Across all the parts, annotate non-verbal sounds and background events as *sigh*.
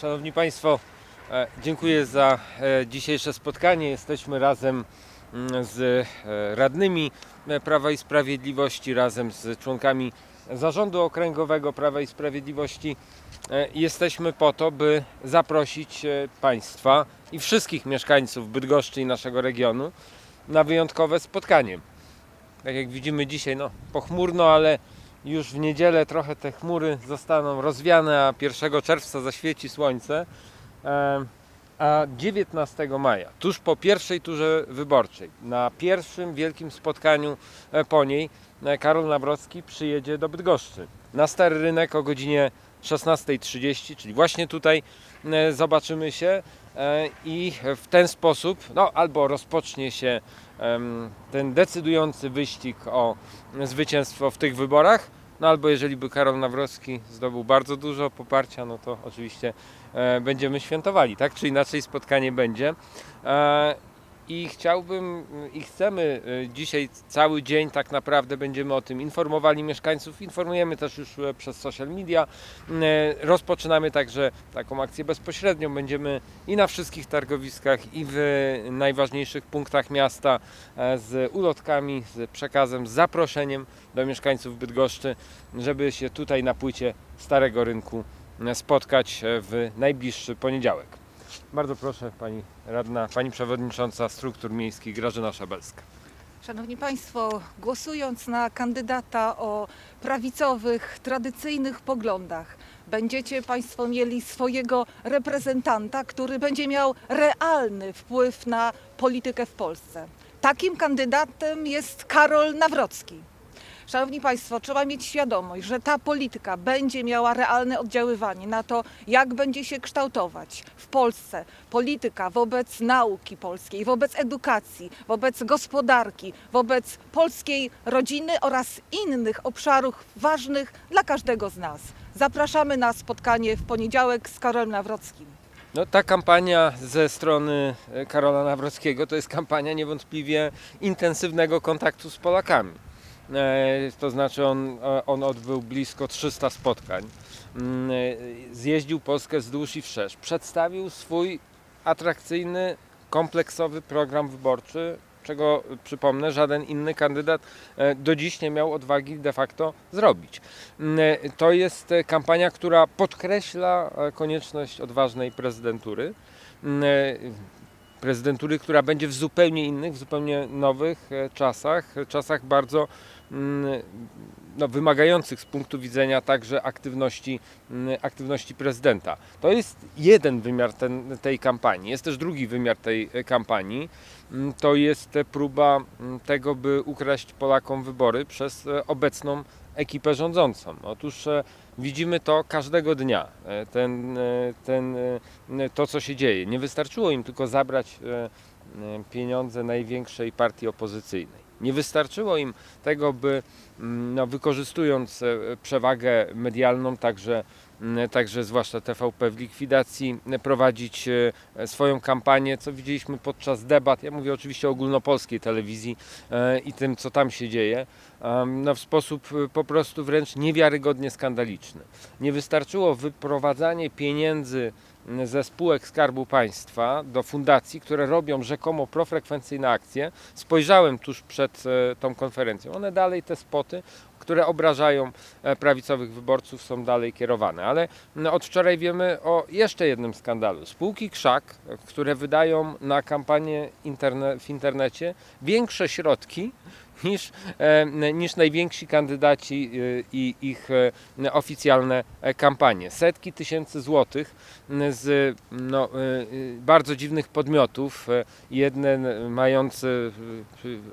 Szanowni Państwo, e, dziękuję za e, dzisiejsze spotkanie. Jesteśmy razem mm, z e, radnymi Prawa i Sprawiedliwości, razem z członkami Zarządu Okręgowego Prawa i Sprawiedliwości. Jesteśmy po to, by zaprosić Państwa i wszystkich mieszkańców Bydgoszczy i naszego regionu na wyjątkowe spotkanie. Tak jak widzimy dzisiaj, no pochmurno, ale już w niedzielę trochę te chmury zostaną rozwiane, a 1 czerwca zaświeci słońce. A 19 maja, tuż po pierwszej turze wyborczej, na pierwszym wielkim spotkaniu e, po niej, e, Karol Nawrocki przyjedzie do Bydgoszczy. Na Stary Rynek o godzinie 16.30, czyli właśnie tutaj e, zobaczymy się i w ten sposób, no albo rozpocznie się ten decydujący wyścig o zwycięstwo w tych wyborach, no albo jeżeli by Karol Nawrocki zdobył bardzo dużo poparcia, no to oczywiście e, będziemy świętowali, tak czy inaczej spotkanie będzie. I chciałbym i chcemy e, dzisiaj cały dzień tak naprawdę będziemy o tym informowali mieszkańców, informujemy też już e, przez social media. E, Rozpoczynamy także taką akcję bezpośrednią. Będziemy i na wszystkich targowiskach, i w najważniejszych punktach miasta e, z ulotkami, z przekazem, z zaproszeniem do mieszkańców Bydgoszczy, żeby się tutaj na płycie Starego Rynku spotkać w najbliższy poniedziałek. Bardzo proszę Pani Radna, Pani Przewodnicząca Struktur Miejskich Grażyna Szabelska. Szanowni Państwo, głosując na kandydata o prawicowych, tradycyjnych poglądach, będziecie Państwo mieli swojego reprezentanta, który będzie miał realny wpływ na politykę w Polsce. Takim kandydatem jest Karol Nawrocki. Szanowni Państwo, trzeba mieć świadomość, że ta polityka będzie miała realne oddziaływanie na to, jak będzie się kształtować w Polsce polityka wobec nauki polskiej, wobec edukacji, wobec gospodarki, wobec polskiej rodziny oraz innych obszarów ważnych dla każdego z nas. Zapraszamy na spotkanie w poniedziałek z Karolem Nawrockim. No, ta kampania ze strony e, Karola Nawrockiego to jest kampania niewątpliwie intensywnego kontaktu z Polakami. E, To znaczy on, e, on odbył blisko 300 spotkań. Mm, e, Zjeździł Polskę wzdłuż i wszerz. Przedstawił swój atrakcyjny, kompleksowy program wyborczy, czego przypomnę, żaden inny kandydat do dziś nie miał odwagi de facto zrobić. Mm, To jest kampania, która podkreśla konieczność odważnej prezydentury. Prezydentury, która będzie w zupełnie innych, w zupełnie nowych e, czasach, e, czasach bardzo mm, no, wymagających z punktu widzenia także aktywności, mm, aktywności prezydenta. To jest jeden wymiar ten, tej kampanii. Jest też drugi wymiar tej e, kampanii. Mm, To jest próba mm, tego, by ukraść Polakom wybory przez e, obecną ekipę rządzącą. Otóż e, widzimy to każdego dnia, e, ten, ten, to co się dzieje. Nie wystarczyło im tylko zabrać pieniądze największej partii opozycyjnej. Nie wystarczyło im tego, by mm, no, wykorzystując przewagę medialną, także, także zwłaszcza TVP w likwidacji, e, prowadzić e, swoją kampanię, co widzieliśmy podczas debat. Ja mówię oczywiście o ogólnopolskiej telewizji e, i tym, co tam się dzieje, no, w sposób e, po prostu wręcz niewiarygodnie skandaliczny. Nie wystarczyło wyprowadzanie pieniędzy ze spółek Skarbu Państwa do fundacji, które robią rzekomo profrekwencyjne akcje. Spojrzałem tuż przed e, tą konferencją. One dalej, te spoty, które obrażają e, prawicowych wyborców, są dalej kierowane. Ale od wczoraj wiemy o jeszcze jednym skandalu. Spółki Krzak, e, które wydają na kampanię interne w internecie większe środki niż, e, niż najwięksi kandydaci e, i ich e, oficjalne kampanie. Setki tysięcy złotych z no, bardzo dziwnych podmiotów. E, Jeden mający,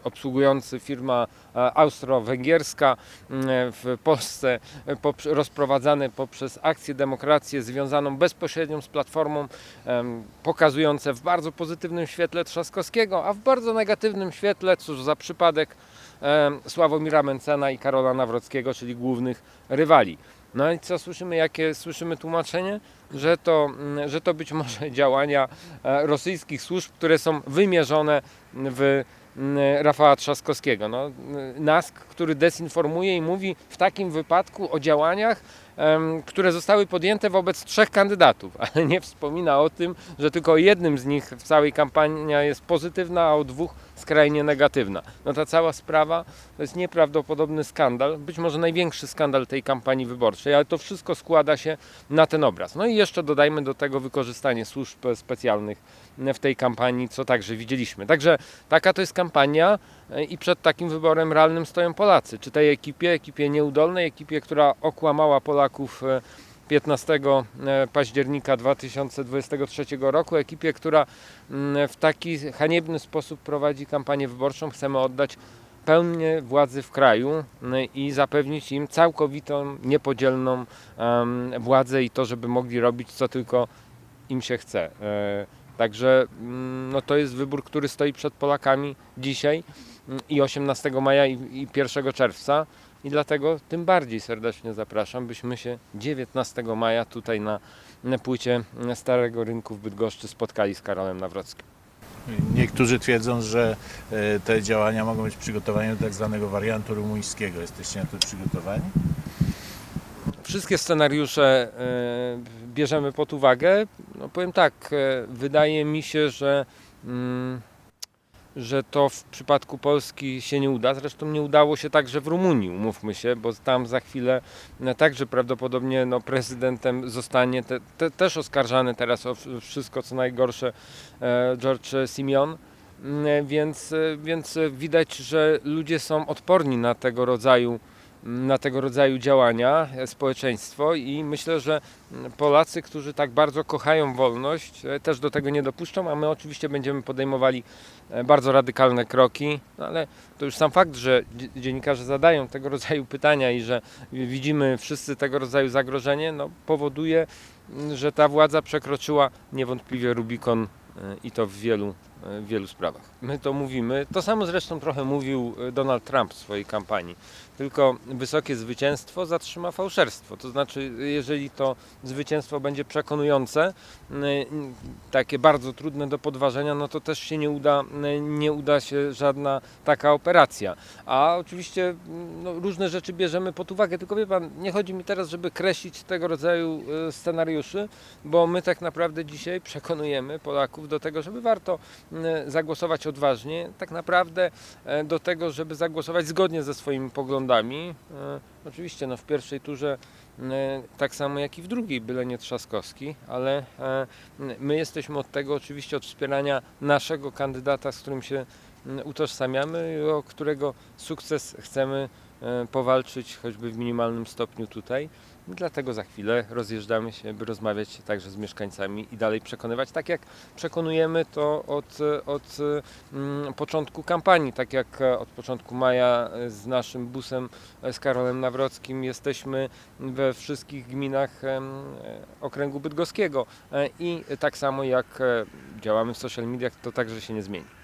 obsługujący firma austro-węgierska w Polsce rozprowadzane poprzez akcję Demokrację związaną bezpośrednio z Platformą, pokazujące w bardzo pozytywnym świetle Trzaskowskiego, a w bardzo negatywnym świetle, cóż za przypadek, Sławomira Mencena i Karola Nawrockiego, czyli głównych rywali. No i co słyszymy, jakie słyszymy tłumaczenie? Że to, mm, że to być może *laughs* działania e, rosyjskich służb, które są wymierzone w mm, Rafała Trzaskowskiego. No, NASK, który dezinformuje i mówi w takim wypadku o działaniach które zostały podjęte wobec trzech kandydatów, ale nie wspomina o tym, że tylko jednym z nich w całej kampanii jest pozytywna, a o dwóch skrajnie negatywna. No ta cała sprawa to jest nieprawdopodobny skandal, być może największy skandal tej kampanii wyborczej, ale to wszystko składa się na ten obraz. No i jeszcze dodajmy do tego wykorzystanie służb specjalnych w tej kampanii, co także widzieliśmy. Także taka to jest kampania i przed takim wyborem realnym stoją Polacy. Czy tej ekipie, ekipie nieudolnej, ekipie, która okłamała Polaków e, 15 października 2023 roku, ekipie, która mm, w taki haniebny sposób prowadzi kampanię wyborczą. Chcemy oddać pełnię władzy w kraju i zapewnić im całkowitą, niepodzielną władzę i to, żeby mogli robić co tylko im się chce. E, Także mm, no to jest wybór, który stoi przed Polakami dzisiaj i 18 maja i, i 1 czerwca. I dlatego tym bardziej serdecznie zapraszam, byśmy się 19 maja tutaj na, na płycie Starego Rynku w Bydgoszczy spotkali z Karolem Nawrockim. Niektórzy twierdzą, że e, te działania mogą być przygotowaniem do tak zwanego wariantu rumuńskiego. Jesteście na to przygotowani? Wszystkie scenariusze e, bierzemy pod uwagę. No powiem tak, e, wydaje mi się, że, mm, że to w przypadku Polski się nie uda. Zresztą nie udało się także w Rumunii, umówmy się, bo tam za chwilę no, także prawdopodobnie no, prezydentem zostanie te, te, też oskarżany teraz o wszystko co najgorsze e, George Simeon. Mm, Więc, e, więc e, widać, że ludzie są odporni na tego rodzaju na tego rodzaju działania e, społeczeństwo i myślę, że mm, Polacy, którzy tak bardzo kochają wolność, e, też do tego nie dopuszczą, a my oczywiście będziemy podejmowali e, bardzo radykalne kroki, no ale to już sam fakt, że dzie- dziennikarze zadają tego rodzaju pytania i że widzimy wszyscy tego rodzaju zagrożenie, no, powoduje, mm, że ta władza przekroczyła niewątpliwie Rubikon i to w wielu, w wielu sprawach. My to mówimy, to samo zresztą trochę mówił e, Donald Trump w swojej kampanii. Tylko wysokie zwycięstwo zatrzyma fałszerstwo. To znaczy, jeżeli to zwycięstwo będzie przekonujące, y, takie bardzo trudne do podważenia, no to też się nie uda, nie uda się żadna taka operacja. A oczywiście no, różne rzeczy bierzemy pod uwagę, tylko wie pan, nie chodzi mi teraz, żeby kreślić tego rodzaju scenariuszy, bo my tak naprawdę dzisiaj przekonujemy Polaków do tego, żeby warto zagłosować odważnie, tak naprawdę e, do tego, żeby zagłosować zgodnie ze swoimi poglądami. E, Oczywiście no, w pierwszej turze e, tak samo jak i w drugiej, byle nie Trzaskowski, ale e, my jesteśmy od tego oczywiście od wspierania naszego kandydata, z którym się utożsamiamy i o którego sukces chcemy e, powalczyć choćby w minimalnym stopniu tutaj. Dlatego za chwilę rozjeżdżamy się, by rozmawiać także z mieszkańcami i dalej przekonywać, tak jak przekonujemy to od, od mm, początku kampanii, tak jak e, od początku maja e, z naszym busem, e, z Karolem Nawrockim jesteśmy we wszystkich gminach okręgu bydgoskiego i tak samo jak działamy w social mediach, to także się nie zmieni.